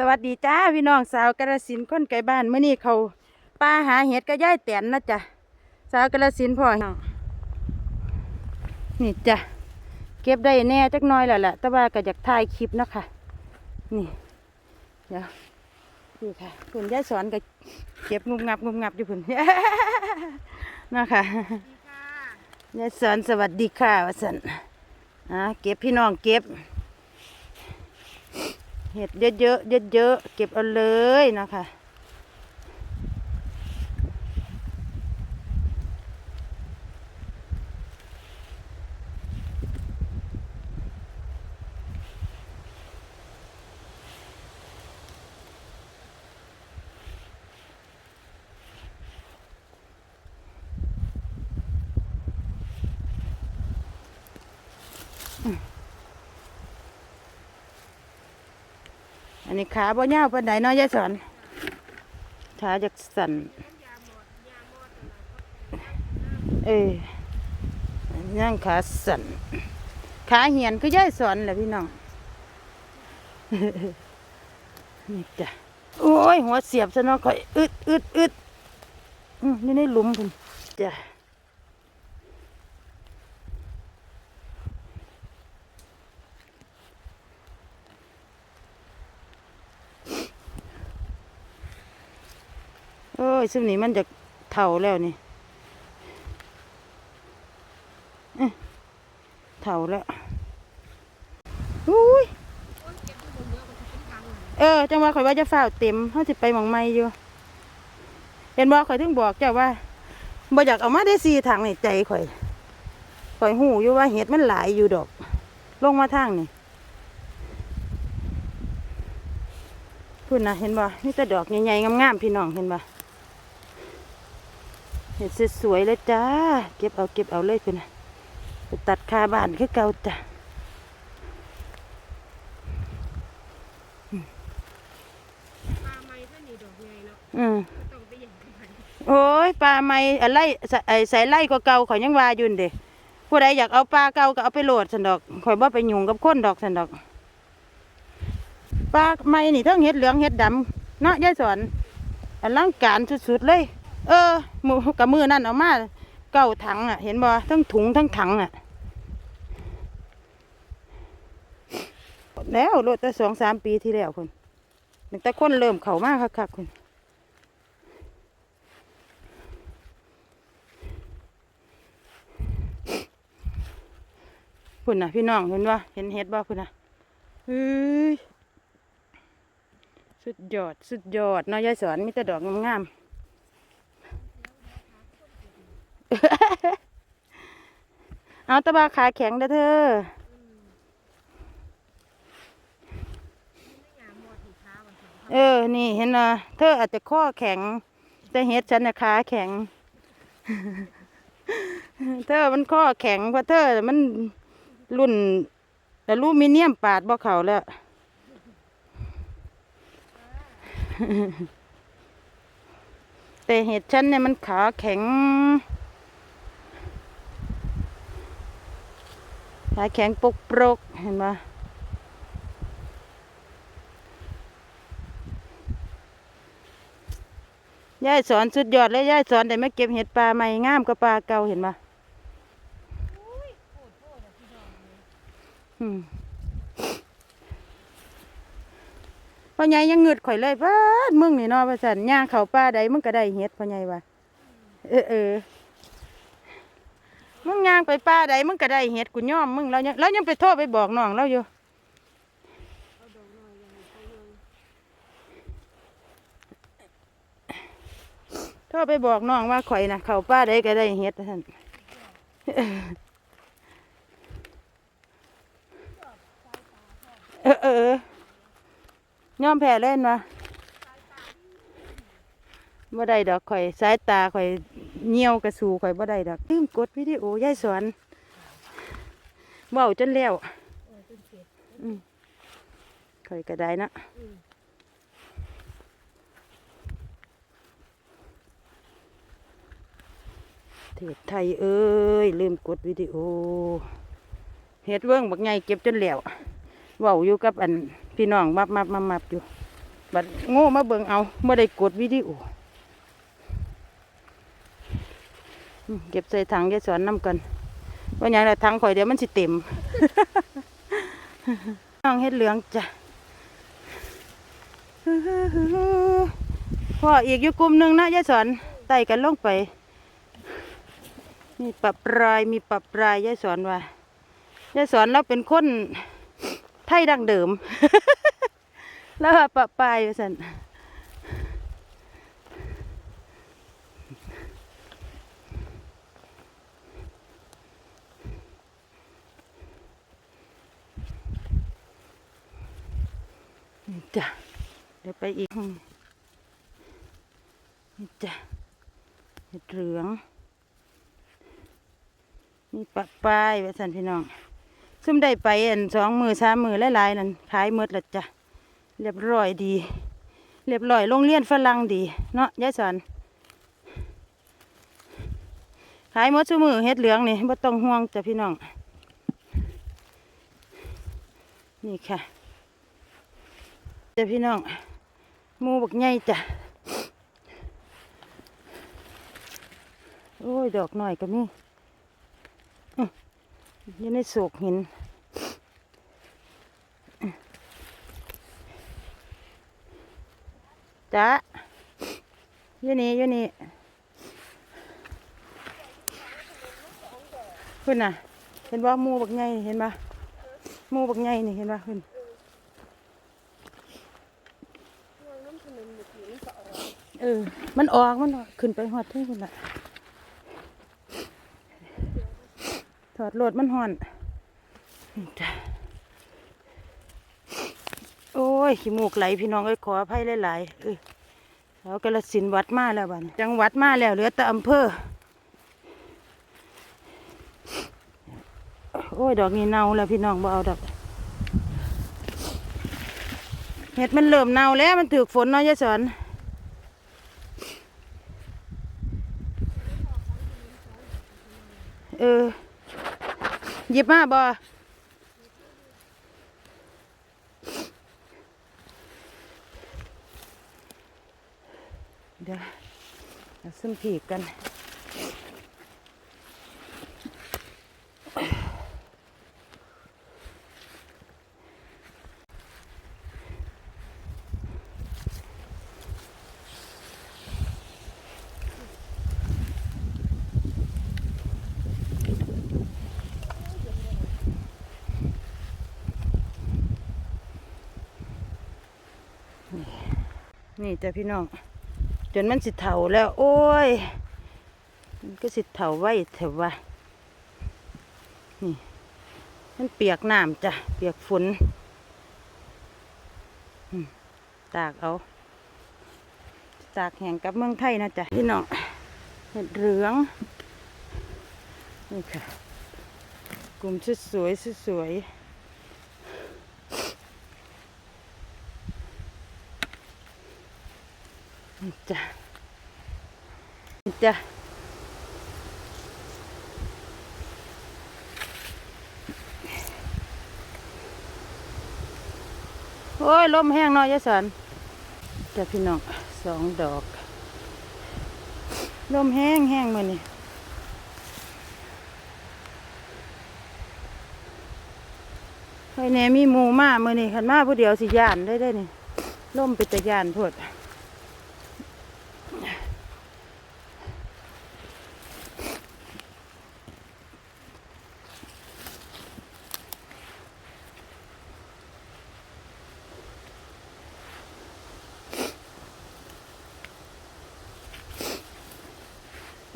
สวัสดีจ้าพี่น้องสาวกระสินธุ์คนไกลบ้านเมื่อนี้เขาป้าหาเห็ดก็ย่ายแตนนะจ้ะสาวกระสินธุ์พ่อน้องนี่จ้ะเก็บได้แน่จักหน้อยแล้วล่ะแต่ว่าก็อยากถ่ายคลิปเนาะคะนี่เดี๋ยวนี่ค่ะคุณย่ายสอนก็เก็บงุบงับงุบงับอยู่พุ่นเนาะค่ะย่ายสอนสวัสดีค่ะวสันอ่าเก็บพี่น้องเก็บ เห็ดเยอะๆเยอะๆเก็บเอาเลยนะคะ นนี้ขาบ่ยาวปานใดเนาะยายสอนขาจากสั่นเออย่างขาสั่นขาเหียนคือยายสอนแหละพี่น้องนี่จ้ะโอ้ยหัวเสียบซะเนาะค่อยอึดอึดอึดอืมนี่ในหลุมพุ่นจ้ะ โอ้ยซึ่งนี้มันจะเท่าแล้วนี่เท่าแล้วอุ้ยเออ จังว่าข่อยว่าจะฝ้าเต็มเขาสิไปหมองไม่อยู่ เห็นบอกข่อยถึงบอกเจ้าว่าบ่อยากเอามาได้สี่ทางในใจข่อย ข่อยหูอยู่ว่าเห็ดมันหลายอยู่ดอก ลงมาทางนี่พูดนะเห็นบ่นี่แต่ดอกใหญ่ๆงามๆพี่น้องเห็นบ่ เห็ดสวยๆเลยจ้า เก็บเอาเก็บเอาเลยคุณนะไปตัดคาบ้านคือเก่าจ้ะปลาไม้ท่านนี่ดอกไงเนาะอืมต้องไปอย่างกันโอ้ยปลาไม่อะไรใส่ไอ้ใส่ไล่ก็เก่าข่อยยังว่าอยู่นั่นเด้ผู้ใดอยากเอาปลาเก่าก็เอาไปโหลดสันดอกข่อยบ่ไปยุ่งกับคนดอกสันดอกปลาไม่นี่ทั้งเห็ดเหลืองเห็ดดำเนาะยายสอนอลังการสุดๆเลย เออมือกับมือนั่นเอามาเก้าถังอะ เห็นบ่ทั้งถุงทั้งถังอะ แล้วโลดแต่สองสามปีที่แล้วคนตั้งแต่คนเริ่มเข้ามากคักๆคนพุ่นนะพี่น้องเห็นว่าเห็นเห็ดบ่พุ่นนะเฮ้ยสุดยอด สุดยอดนาะยายสอนมีแต่ดอกงามๆ เอาตะบาขาแข็งเด้อเธอเออ นี่เห็นนะเธออาจจะข้อแข็ง แต่เห็ดฉันนะขาแข็ง เธอมันข้อแข็งเพราะเธอ มันรุ่นอลูมิเนียมปาดบ่เขาแล้วแต่เห็ดฉันเนี่ยมันขาแข็ง ขาแข็งปกปรกเห็นปะยายสอนสุดยอดเลยยายสอนแต่ไม่เก็บเห็ดปลาใหม่งามกว่าปลาเก่าเห็นปะพ่อใหญ่ยังเงืดข่อยเลยป้ามึงนี่เนาะว่าสันย่างเขาป้าใดมึงก็ได้เห็ดพ่อใหญ่ว่าเออเออ มึงย่างไปป้าใดมึงก็ได้เห็ดกูย่อมมึงแล้วยังแล้วยังไปโทษไปบอกน้องเราอยู่โทษไปบอกน้องว่าข่อยนะเขาป้าใดก็ได้เห็ดท่านเออเออเออย่อมแพ้เล่นวะ บ่ได้ดอกข่อยสายตาข่อยเหี่ยวกระสูข่อยบ่ได้ดอกลืมกดวิดีโอยายสอนเว้าจนแล้วข่อยก็ได้นะเทศไทยเอ้ยลืมกดวิดีโอเฮ็ดเวิ้งบักไงเก็บจนแล้วเว้าอยู่กับอันพี่น้องมับมับมับมับอยู่บัดโง่มาเบิ่งเอาเมื่อได้กดวิดีโออืม เก็บใส่ถังยายสอนน้ำกันว่าอย่างไรถังข่อยเดี๋ยวมันสิเต็มน้องเฮ็ดเหลืองจ้ะพ่ออีกอยู่กลุ่มหนึ่งนะยายสอนไต่กันลงไป มีปรับรายมีปรับรายยายสอนว่ายายสอนเราเป็นคนไทยดังเดิม แล้วปรับปรายว่าสัน นี่จ้ะเดี๋ยวไปอีกนี่จ้ะเห็ดเหลืองนี่ปะปลายไว้สันพี่น้องซุ่มได้ไปอันสองมือสามมือหลายๆนั่นขายหมดละจ้ะเรียบร้อยดี เรียบร้อยโรงเรียนฝรั่งดีเนาะยายสอนขายมดซุมือเห็ดเหลืองนี่บ่ต้องห่วงจ้ะพี่น้อง นี่ค่ะ จ้ะพี่น้องมูบักใหญ่จ้ะโอ้ย ดอกหน่อยก็มีอยู่ในโศกหินจ้าอยู่นี่อยู่นี่คุณน่ะ เห็นว่ามูบักไงเห็นปะมูบักไงนี่เห็นปะคุณ เออ มันออกมันออกขึ้นไปหอดที่คุณละถอดโหลดมันห่อนนี่จ้ะโอ้ยขี้มูกไหลพี่น้องเอ้ยขออภัยหลายๆเออเขากระสินวัดมาแล้วบัดนี้จังหวัดมาแล้วเหลือแต่อำเภอโอ้ยดอกนี้เน่าแล้วพี่น้องบ่เอาดอกเห็ดมันเริ่มเน่าแล้วมันถือฝนเนาะยายสอน เออ หยิบมาบอเดี๋ยวซึ่มผีกัน นี่จ้ะพี่น้อง จนมันสิเถาแล้ว โอ้ย มันก็สิเถาไว้เถอะวะนี่ มันเปียกน้ำจ้ะ เปียกฝนตากเอา ตากแห้งกับเมืองไทยนะจ๊ะพี่น้องเห็ดเหลือง นี่ค่ะ กลุ่มชุดสวยๆสวยๆ จ้ะจ้ะโอ้ยลมแห้งน้อยยะสันจ้ะพี่น้องสองดอก ลมแห้งแห้งมือนี่ไอ้แน่มีหมูมามือนี่ขันมาผู้เดียวสิยานได้ได้นี่ลมไปแต่ยานพด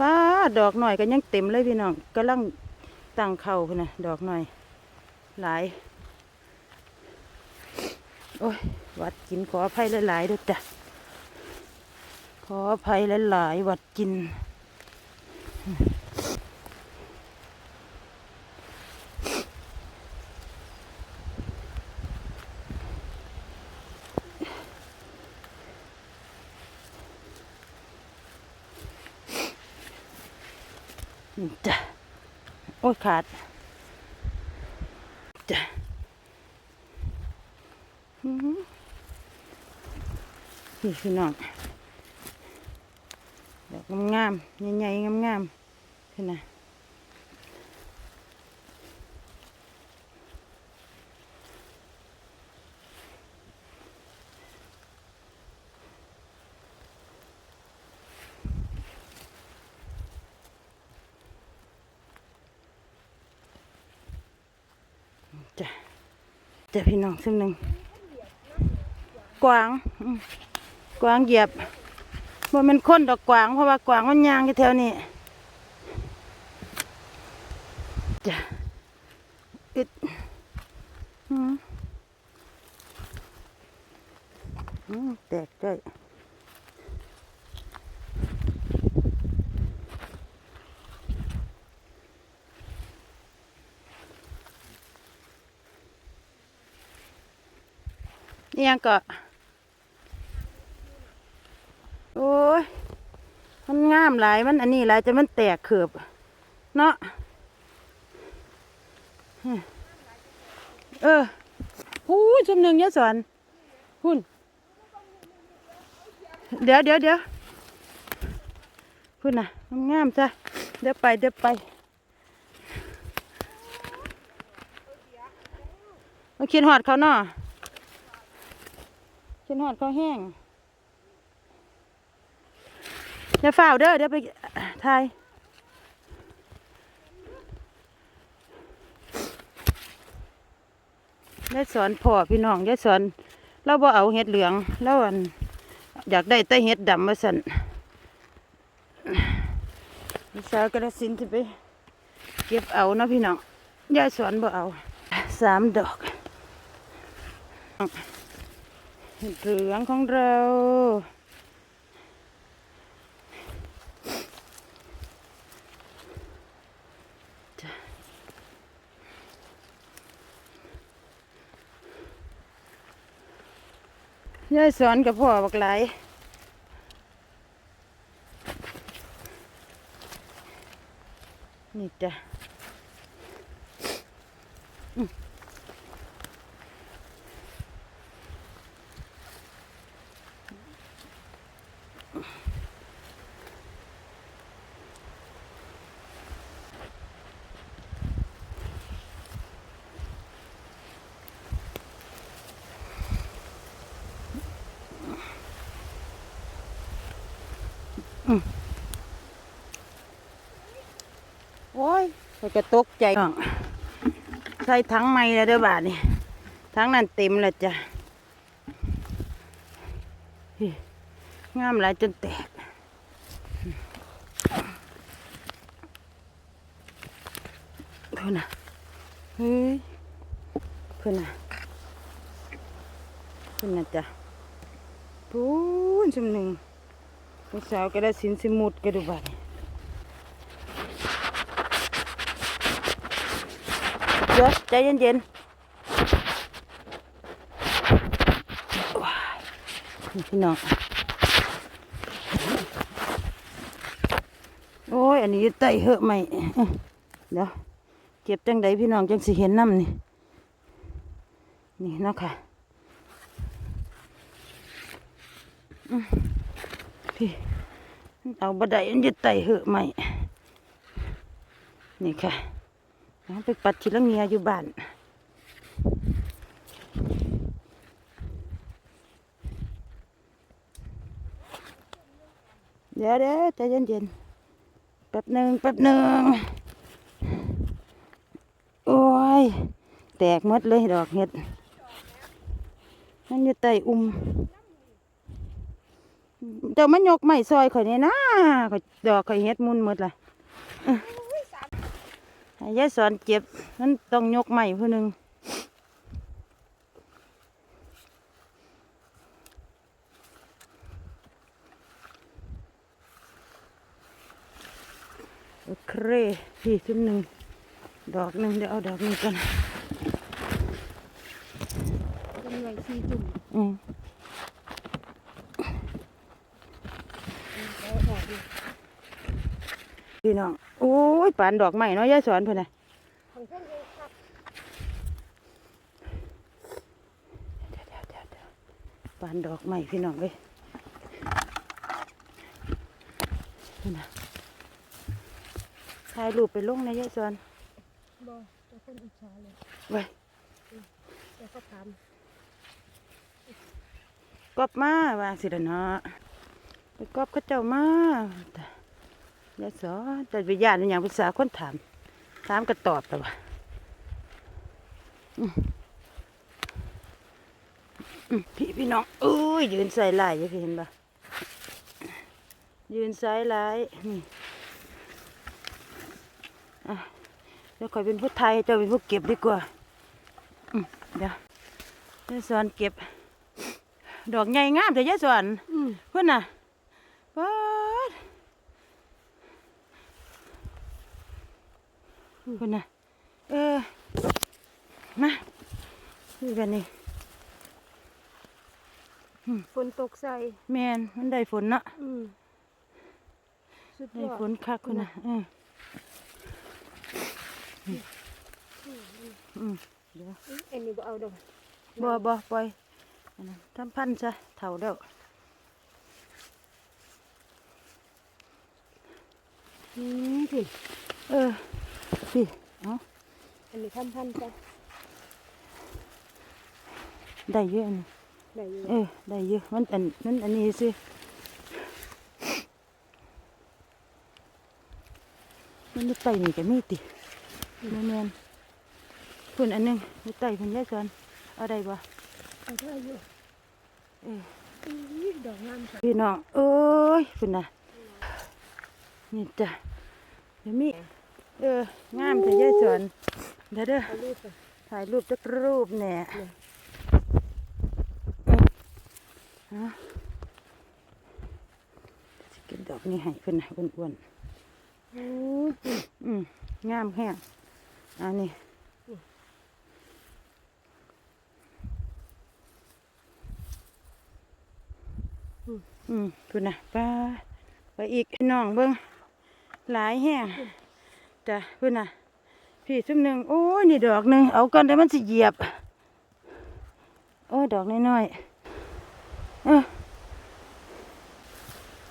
ว้า ดอกหน่อยก็ยังเต็มเลยพี่น้องกำลังตั้งเข่าพุ่นนะดอกหน่อย หลาย โอ้ยวัดกินขออภัยหลายๆด้วยจ้ะขออภัยหลายๆวัดกิน จ้ะโอ้ยขาดจ้ะอื้อหือนี่พี่น้องดอกงามๆใหญ่ๆงามๆขึ้นนะ จ้ะพี่น้องซึ่งหนึ่งกวางกวางเหยียบว่เป็นค้นดอกกวางเพราะว่ากวางมันยางอยู่แถวนี้จ้ะอึดอืมอืมแตกด้วย นี่ยังก็โอ้ยมันงามหลายมันอันนี้หลายจะมันแตกเขือบเนาะเออหูยจุ่มหนึ่งยะสอนหุ่นเดี๋ยวเดี๋ยวเดี๋ยวหุ่นน่ะงามจ้ะเดี๋ยวไปเดี๋ยวไปมาคิดหอดเขาเนาะ คิดหอดเขาแห้งอย่าฝ้าวเด้อเดี๋ยวไปถ่ายยายสอนพ่อพี่น้องยายสอนเราบ่เอาเห็ดเหลืองเราอันอยากได้แต่เห็ดดำมาสั่นพี่สาวกระสินธุ์สิไปเก็บเอานะพี่น้องยายสอนบ่เอาสามดอก เห็ดเหลืองของเรายายสอนกับพ่อบักหลนี่จ้ะ โอ้ยเขาจะตกใจน้องใส่ถังไม้แล้วเด้อบาทนี่ถังนั้นเต็มแล้วจ้ะนี่งามหลายจนแตกเพื่อนน่ะเฮ้ยเพื่อนน่ะเพื่อนน่ะจ้ะปูนชมหนึ่ง ผู้สาวก็ได้สินสมุดกระดูบาดนี่เดี๋ยวใจเย็นๆว้ยพี่น้อง โอ้ย อันนี้ไตเหอะไหมเดี๋ยวเก็บจังใดพี่น้องจังสิเห็นน้ำนี่ นี่นะค่ะอื้อ พี่เอาบันไดอันจะไต่เหอะไหม่ นี่ค่ะเอาไปปัดทีละเงียอยู่บ้านเดี๋ยวเดี๋ยวใจเย็นๆแป๊บหนึ่งแป๊บหนึ่งโอ้ย แตกมดเลยดอกเห็ด มันอยู่ใต้อุ้ม เจ้ามันยกไม้ซอยข่อยนี่นะข่อยดอกข่อยเห็ดมุนหมดละอื้อให้ยายสอนเจ็บมันต้องยกไม้ผู้หนึ่งโอเคพี่ขึ้นหนึ่งดอกหนึ่งเดี๋ยวเอาดอกนี้กันเป็นหน่วยสี่จุ่มอืม พี่น้องโอ้ยปานดอกใหม่น้อยยายสอนเพื่อนนะปานดอกใหม่พี่น้องเลยนี่นะถ่ายรูปไปลงนะยายสอนบอกจะคนอิจฉาเลยไว้จะเขาทำกบมาว่าสิเดนาะ กอบเขาเจ้ามาแต่ยายสอนแต่วิญญาณอหย่างภาษาคนถาม ถามก็ตอบแต่ว่าอืมอืมพี่พี่น้องอุ้ยยืนใส่ลายอยู่พี่เห็นปะยืนใส่ลายนี่อะเดี๋ยวคอยเป็นผู้ไทยเจ้าเป็นผู้เก็บดีกว่าอืมเดี๋ยวยายสอนเก็บ ดอกใหญ่งามแต่ยายสอนอืมเพื่อนน่ะ ป๊าดเพื่อนน่ะเออ มาคือกันนี่ฝนตกใส่แมนมันได้ฝนเนาะอืมสุดยได้อดฝนคักคนน่ะเอออืมเดี๋ยวอุ๊ยอันนี้บ่เอาดอกบ่บ่ปล่อยอันนั้นทำพันธุ์ซะเท่าแล้ว อืมพี่เออพี่เอาอันนี้ทำพันจ้ะได้เยอะอันนี้ได้อยู่เออได้เยอะมันอันมันอันนี้สิมันอยู่ใต้นี่ก็มีติแม่นแม่นพุ่นอันหนึงอยู่ใต้พุ่นยายสอนเอาได้บ่เอาได้อยู่เอออุ๊ยดอกงามค่ะพี่น้องเอ้ยพุ่นน่ะ นี่จ้ะเดี๋ยวมีเอองามแต่ยายสอนเดี๋ยวเด้อเอารูปไปถ่ายรูปจักรูปแหน่เนี่ยฮะสิกินดอกนี้ให้เพิ่นน่ะอ้วนอืมๆอืมงามแห้งอันนี้อืมเพิ่นน่ะไป้าไปอีกพี่น้องเบิ่ง หลายแห้งจ้ะเพิ่นน่ะ พี่ซุ่มหนึ่งโอ้ยนี่ดอกหนึ่งเอากันแต่มันสิเหยียบ โอ้ดอกน้อยๆเออ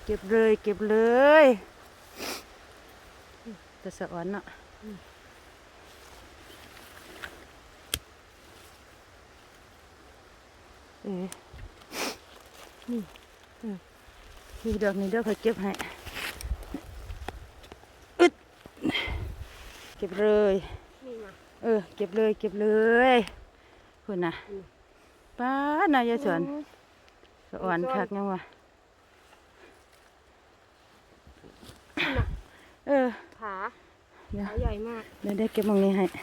เก็บเลย เก็บเลยแต่สะอ่อนเนาะเออนี่เออนี่ดอกนี้เดี๋ยวเขาเก็บให้อึดเก็บเลยนี่มาเออ เก็บเลย เก็บเลยคุณน่ะอืมป้านายายสวนอืมสะอ่อนคักยังวะเออขาเดี๋ยวขาใหญ่มากเดี๋ยวได้เก็บตรงนี้ให้อะ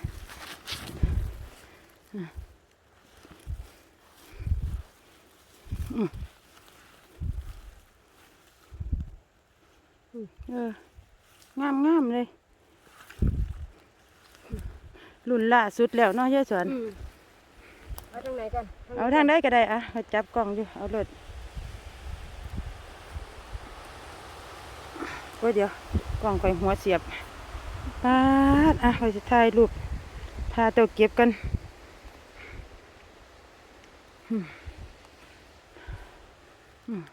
อืมเอองามงามๆเลย รุ่นล่าสุดแล้วเนาะยายสวนอืมเอาตรงไหนกันเอาทางได้ก็ได้อะเขาจับกล้องอยู่เอารถโอ้ยเดี๋ยวกล้องไปหัวเสียบปาดอะเราจะถ่ายรูปทาตัวเก็บกันอืมอืม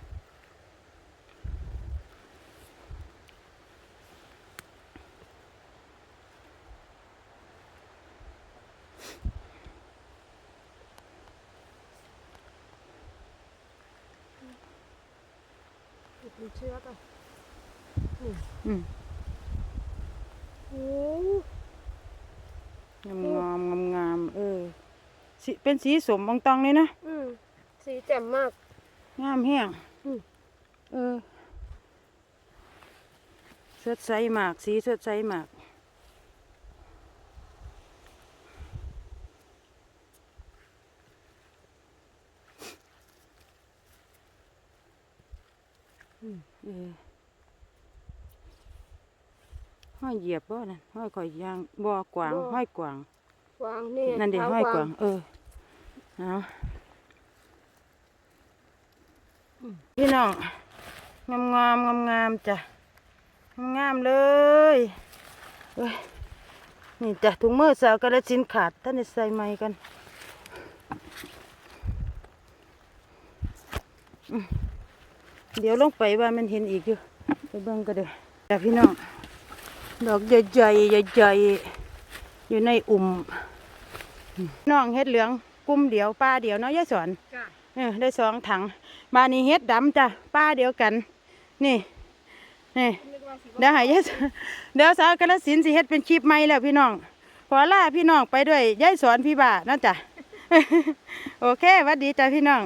มี เชือกอะอืมโอ้งามงามงามงามเออสีเป็นสีสมบางตองเลยนะอืมสีแจ่มมาก งามแห้งอืมเออสดใสมาก สีสดใสมาก ห้อยเหยียบบ่นั่นห้อยข่อยยางบ่กวางบ่ ห้อยกวางวางนี่นั่นเด็เท้าห้อยวางกวาง เออเอาพี่น้องงามงามงามงามๆจ้ะงามงามๆเลยเอ้ยนี่จ้ะถุงมือสาวกระสินธุ์ขาดท่านได้ใส่ไม้กันอืม เดี๋ยวลงไปว่ามันเห็นอีกอยู่ไปเบิ่งก็เด้อจ้ะพี่น้องดอกใหญ่ๆใหญ่ๆอยู่ในอุ่มน้องเฮ็ดเหลืองกลุ่มเดียวป้าเดียวเนาะยายสอนจ้ะเออได้สองถังมานี่เฮ็ดดำจ้ะป้าเดียวกัน นี่นี่นึกว่าสิเดี๋ยวใหายายสเดี๋ยวสาวกระสินธุ์สิเฮ็ดเป็นคลิปใหม่แล้วพี่น้องขอลาพี่น้องไปด้วยยายสอนพี่บ่านะจ๊ะโอเคหวัดดีจ้ะพี่น้อง